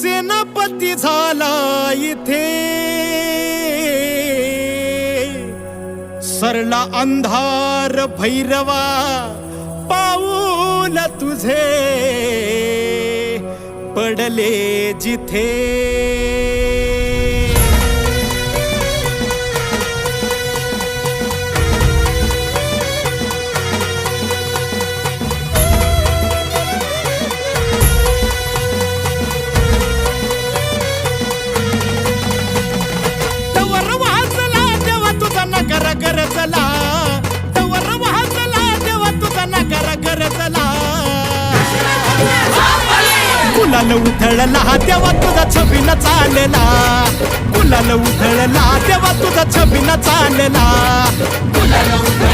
सेनापती झाला इथे. सरला अंधार भैरवा पाऊल तुझे पडले जिथे. नकार नगर गरजला तवर वाजला तेव्हा तुझा नकार गरजला गुलाल उथळला तेव्हा तुझा छबीन चालला. कुलाल उथळला तेव्हा तुझा छबीन चालला. कुलाल उथळ